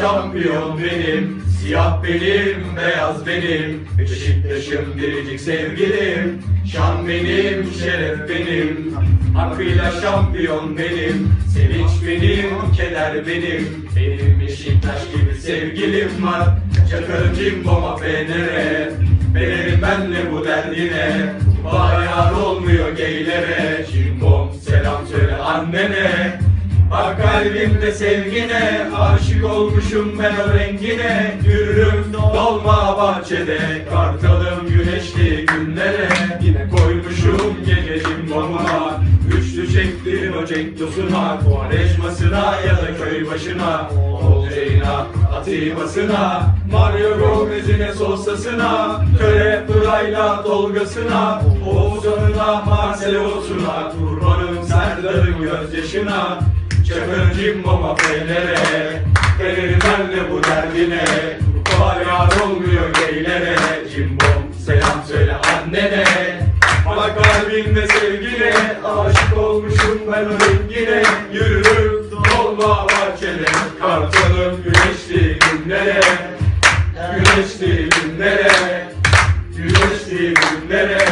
şampiyon benim. Siyah benim, beyaz benim. Beşiktaş'ım biricik sevgilim. Şan benim, şeref benim. Hakkıyla şampiyon benim. Sevinç benim, keder benim. Benim Beşiktaş gibi sevgilim var. Çakarım cimboma fenere Verelim benle bu derdine. Bayar olmuyor geylere. Cimbom selam söyle annene Bak kalbimde sevgine Aşık olmuşum ben o rengine. Yürürüm dolma bahçede Kartalım güneşli günlere. Yine koymuşum gece cimbomuma Üçlü çektirin o cenk tosuna Kuvareşmasına ya da köy başına Olcayına, atibasına. Mario Gomez'ine sosasına Töre Pırayla Tolgasına. Oğuzhan'ına Marcelo'suna Turban'ın Serdar'ın gözyaşına Çakır cimboma feylere Verir benle bu derdine. Var olmuyor geylere. Cimbom selam söyle annene. Bak kalbimde sevgine. Aşık olmuşum ben o rengine. Yürürüm dolma bahçede Kartalım güneşli günlere. Güneşli günlere. Güneşli günlere